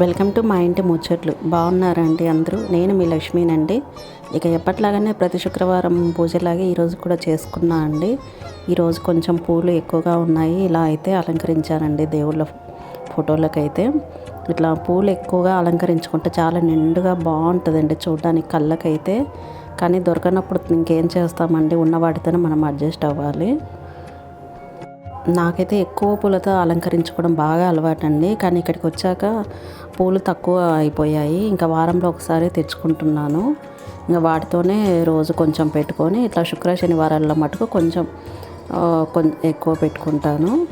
Welcome to మా ఇంటి ముచ్చట్లు. బాగున్నారండి అందరూ? నేను మీ లక్ష్మీనండి. ఇక ఎప్పట్లాగానే ప్రతి శుక్రవారం పూజలాగే ఈరోజు కూడా చేసుకున్నా అండి. ఈరోజు కొంచెం పూలు ఎక్కువగా ఉన్నాయి. ఇలా అయితే అలంకరించానండి దేవుళ్ళ ఫోటోలకైతే. ఇట్లా పూలు ఎక్కువగా అలంకరించుకుంటే చాలా నిండుగా బాగుంటుందండి చూడడానికి కళ్ళకైతే. కానీ దొరకనప్పుడు ఇంకేం చేస్తామండి? ఉన్న వాటితోనే మనం అడ్జస్ట్ అవ్వాలి. నాకైతే ఎక్కువ పూలతో అలంకరించుకోవడం బాగా అలవాటండి. కానీ ఇక్కడికి వచ్చాక పూలు తక్కువ అయిపోయాయి. ఇంకా వారంలో ఒకసారి తెచ్చుకుంటున్నాను. ఇంకా వాటితోనే రోజు కొంచెం పెట్టుకొని ఇట్లా శుక్ర శనివారాల్లో మటుకు కొంచెం కొం ఎక్కువ పెట్టుకుంటాను.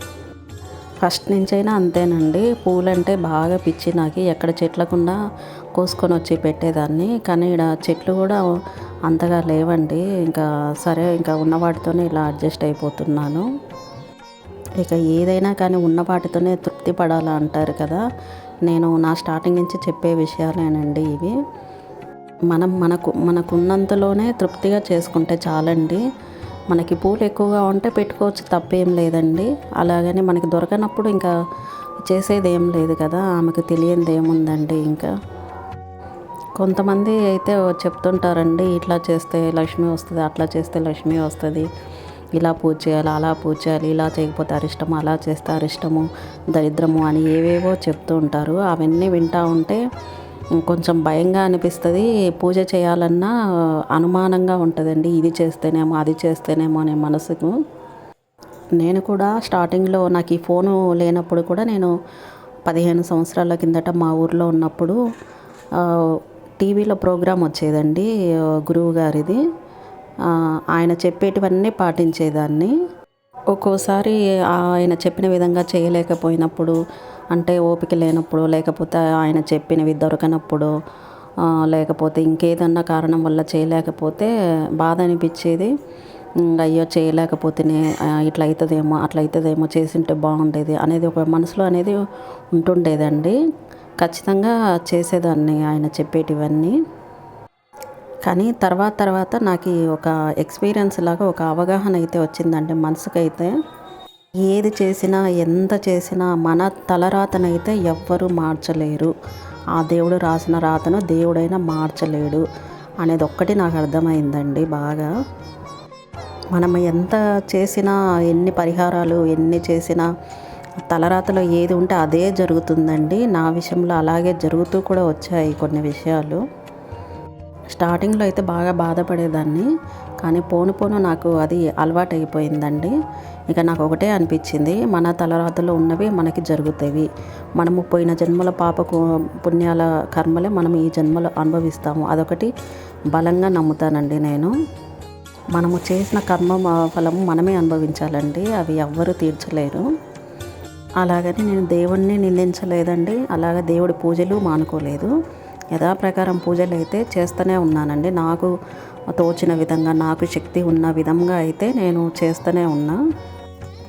ఫస్ట్ నుంచైనా అంతేనండి. పూలంటే బాగా పిచ్చి నాకు. ఎక్కడ చెట్లకుండా కోసుకొని వచ్చి పెట్టేదాన్ని. కానీ ఇక్కడ చెట్లు కూడా అంతగా లేవండి. ఇంకా సరే ఇంకా ఉన్న వాటితోనే ఇలా అడ్జస్ట్ అయిపోతున్నాను. ఇక ఏదైనా కానీ ఉన్న వాటితోనే తృప్తి పడాలా అంటారు కదా. నేను నా స్టార్టింగ్ నుంచి చెప్పే విషయాలేనండి ఇవి. మనం మనకు మనకున్నంతలోనే తృప్తిగా చేసుకుంటే చాలండి. మనకి పూలు ఎక్కువగా ఉంటే పెట్టుకోవచ్చు తప్పేం లేదండి. అలాగని మనకి దొరకనప్పుడు ఇంకా చేసేది ఏం లేదు కదా. ఆమెకు తెలియంది ఏముందండి ఇంకా. కొంతమంది అయితే చెప్తుంటారండి ఇట్లా చేస్తే లక్ష్మి వస్తుంది అట్లా చేస్తే లక్ష్మి వస్తుంది. ఇలా పూజ చేయాలి అలా పూజ చేయాలి ఇలా చేయకపోతే అరిష్టము అలా చేస్తే అరిష్టము దరిద్రము అని ఏవేవో చెప్తూ ఉంటారు. అవన్నీ వింటూ ఉంటే కొంచెం భయంగా అనిపిస్తుంది. పూజ చేయాలన్నా అనుమానంగా ఉంటుందండి. ఇది చేస్తేనేమో అది చేస్తేనేమో అనే మనసుకు. నేను కూడా స్టార్టింగ్లో నాకు ఈ ఫోను లేనప్పుడు కూడా నేను పదిహేను సంవత్సరాల కిందట మా ఊర్లో ఉన్నప్పుడు టీవీలో ప్రోగ్రాం వచ్చేదండి గురువు గారిది. ఆయన చెప్పేటివన్నీ పాటించేదాన్ని. ఒక్కోసారి ఆయన చెప్పిన విధంగా చేయలేకపోయినప్పుడు అంటే ఓపిక లేనప్పుడు లేకపోతే ఆయన చెప్పినవి దొరకనప్పుడు లేకపోతే ఇంకేదన్నా కారణం వల్ల చేయలేకపోతే బాధ అనిపించేది. అయ్యో చేయలేకపోతేనే ఇట్లా అవుతుందేమో అట్లా అవుతుందేమో చేసింటే బాగుండేది అనేది ఒక మనసులో అనేది ఉంటుండేదండి. ఖచ్చితంగా చేసేదాన్ని ఆయన చెప్పేటివన్నీ. కానీ తర్వాత తర్వాత నాకు ఈ ఒక ఎక్స్పీరియన్స్ లాగా ఒక అవగాహన అయితే వచ్చిందండి మనసుకైతే. ఏది చేసినా ఎంత చేసినా మన తలరాతనైతే ఎవ్వరూ మార్చలేరు. ఆ దేవుడు రాసిన రాతను దేవుడైనా మార్చలేడు అనేది ఒక్కటి నాకు అర్థమైందండి బాగా. మనం ఎంత చేసినా ఎన్ని పరిహారాలు ఎన్ని చేసినా తలరాతలో ఏది ఉంటే అదే జరుగుతుందండి. నా విషయంలో అలాగే జరుగుతూ కూడా వచ్చాయి కొన్ని విషయాలు. స్టార్టింగ్లో అయితే బాగా బాధపడేదాన్ని. కానీ పోను పోను నాకు అది అలవాటు అయిపోయిందండి ఇక నాకు ఒకటే అనిపించింది. మన తలరాతలో ఉన్నవి మనకి జరుగుతాయి. మనము పోయిన జన్మల పాపకు పుణ్యాల కర్మలే మనం ఈ జన్మలో అనుభవిస్తాము. అదొకటి బలంగా నమ్ముతానండి నేను. మనము చేసిన కర్మ ఫలము మనమే అనుభవించాలండి. అవి ఎవ్వరూ తీర్చలేరు. అలాగని నేను దేవుణ్ణి నిందించలేదండి. అలాగే దేవుడి పూజలు మానుకోలేదు. యథాప్రకారం పూజలు అయితే చేస్తూనే ఉన్నానండి. నాకు తోచిన విధంగా నాకు శక్తి ఉన్న విధంగా అయితే నేను చేస్తూనే ఉన్నా.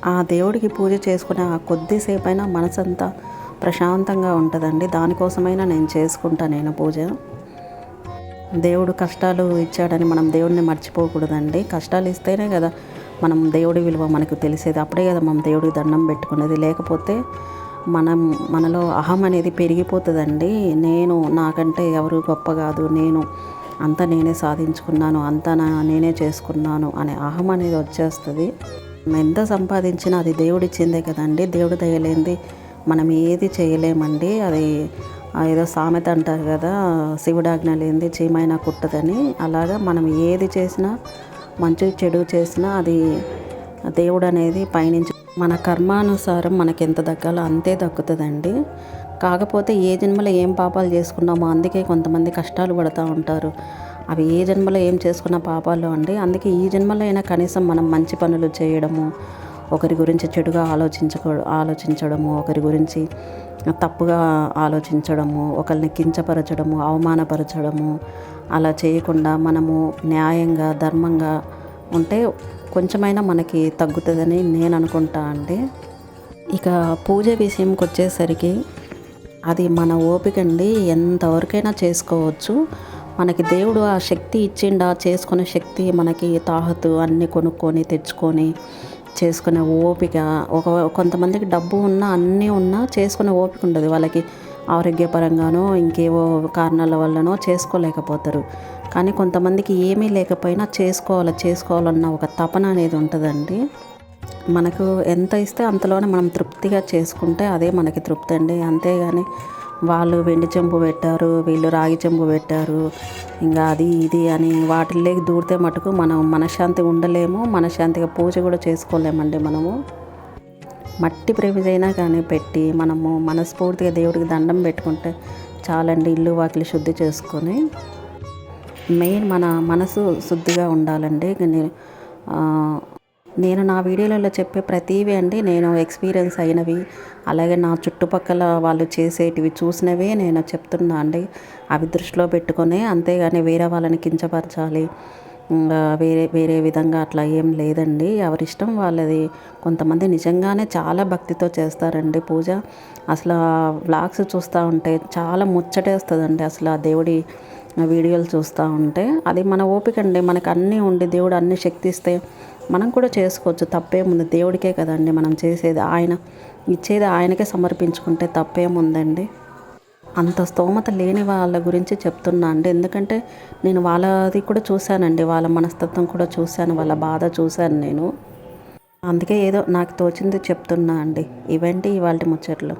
ఆ దేవుడికి పూజ చేసుకునే ఆ కొద్దిసేపైనా మనసంతా ప్రశాంతంగా ఉంటుందండి. దానికోసమైనా నేను చేసుకుంటా నేను పూజ. దేవుడు కష్టాలు ఇచ్చాడని మనం దేవుడిని మర్చిపోకూడదండి. కష్టాలు ఇస్తేనే కదా మనం దేవుడి విలువ మనకు తెలిసేది. అప్పుడే కదా మనం దేవుడికి దండం పెట్టుకునేది. లేకపోతే మనం మనలో అహం అనేది పెరిగిపోతుందండి. నేను నాకంటే ఎవరు గొప్ప కాదు. నేను అంతా నేనే సాధించుకున్నాను. అంతా నా నేనే చేసుకున్నాను అనే అహం అనేది వచ్చేస్తుంది. ఎంత సంపాదించినా అది దేవుడిచ్చిందే కదండి. దేవుడు దయలేంది మనం ఏది చేయలేమండి. అది ఏదో సామెత అంటారు కదా శివుడాజ్ఞ లేనిది చీమైన కుట్టదని. అలాగా మనం ఏది చేసినా మంచి చెడు చేసినా అది దేవుడు అనేది పైనుంచి మన కర్మానుసారం మనకి ఎంత దక్కాలో అంతే దక్కుతుందండి. కాకపోతే ఏ జన్మలో ఏం పాపాలు చేసుకున్నామో అందుకే కొంతమంది కష్టాలు పడుతూ ఉంటారు. అవి ఏ జన్మలో ఏం చేసుకున్న పాపాలు అండి. అందుకే ఈ జన్మలో అయినా కనీసం మనం మంచి పనులు చేయడము ఒకరి గురించి చెడుగా ఆలోచించకూ ఆలోచించడము ఒకరి గురించి తప్పుగా ఆలోచించడము ఒకరిని కించపరచడము అవమానపరచడము అలా చేయకుండా మనము న్యాయంగా ధర్మంగా ఉంటే కొంచెమైనా మనకి తగ్గుతుందని నేను అనుకుంటా అండి ఇక పూజ విషయంకి వచ్చేసరికి అది మన ఓపిక అండి ఎంతవరకైనా చేసుకోవచ్చు. మనకి దేవుడు ఆ శక్తి ఇచ్చిండా చేసుకునే శక్తి మనకి తాహతు అన్నీ కొనుక్కొని తెచ్చుకొని చేసుకునే ఓపిక ఒక కొంతమందికి డబ్బు ఉన్నా అన్నీ ఉన్నా చేసుకునే ఓపిక ఉండదు. వాళ్ళకి ఆరోగ్యపరంగానో ఇంకేవో కారణాల వల్లనో చేసుకోలేకపోతారు. కానీ కొంతమందికి ఏమీ లేకపోయినా చేసుకోవాలి చేసుకోవాలన్న ఒక తపన అనేది ఉంటుందండి. మనకు ఎంత ఇస్తే అంతలోనే మనం తృప్తిగా చేసుకుంటే అదే మనకి తృప్తి అండి. అంతేగాని వాళ్ళు వెండి చెంబు పెట్టారు వీళ్ళు రాగి చెంబు పెట్టారు ఇంకా అది ఇది అని వాటిల్లోకి దూరితే మటుకు మనం మనశ్శాంతి ఉండలేము మనశ్శాంతిగా పూజ కూడా చేసుకోలేమండి మనము. మట్టి ప్రేమిజైనా కానీ పెట్టి మనము మనస్ఫూర్తిగా దేవుడికి దండం పెట్టుకుంటే చాలండి ఇల్లు వాకిలి శుద్ధి చేసుకొని. మెయిన్ మన మనసు శుద్ధిగా ఉండాలండి. నేను నా వీడియోలలో చెప్పే ప్రతివి అండి. నేను ఎక్స్పీరియన్స్ అయినవి అలాగే నా చుట్టుపక్కల వాళ్ళు చేసేటివి చూసినవే నేను చెప్తున్నా అండి. అవి దృష్టిలో పెట్టుకొని అంతేగాని వేరే వాళ్ళని కించపరచాలి. వేరే వేరే విధంగా అట్లా ఏం లేదండి. ఎవరిష్టం వాళ్ళది. కొంతమంది నిజంగానే చాలా భక్తితో చేస్తారండి పూజ. అసలు వ్లాగ్స్ చూస్తూ ఉంటే చాలా ముచ్చటేస్తుందండి అసలు ఆ దేవుడి వీడియోలు చూస్తూ ఉంటే. అది మన ఓపిక అండి. మనకు అన్నీ ఉండి దేవుడు అన్ని శక్తి ఇస్తే మనం కూడా చేసుకోవచ్చు. తప్పేముంది దేవుడికే కదండి మనం చేసేది. ఆయన ఇచ్చేది ఆయనకే సమర్పించుకుంటే తప్పేముందండి అంత స్తోమత లేని వాళ్ళ గురించి చెప్తున్నా అండి. ఎందుకంటే నేను వాళ్ళది కూడా చూశానండి. వాళ్ళ మనస్తత్వం కూడా చూశాను. వాళ్ళ బాధ చూశాను నేను. అందుకే ఏదో నాకు తోచింది చెప్తున్నా అండి. ఇవంటి ఇవాళ ముచ్చట్లు?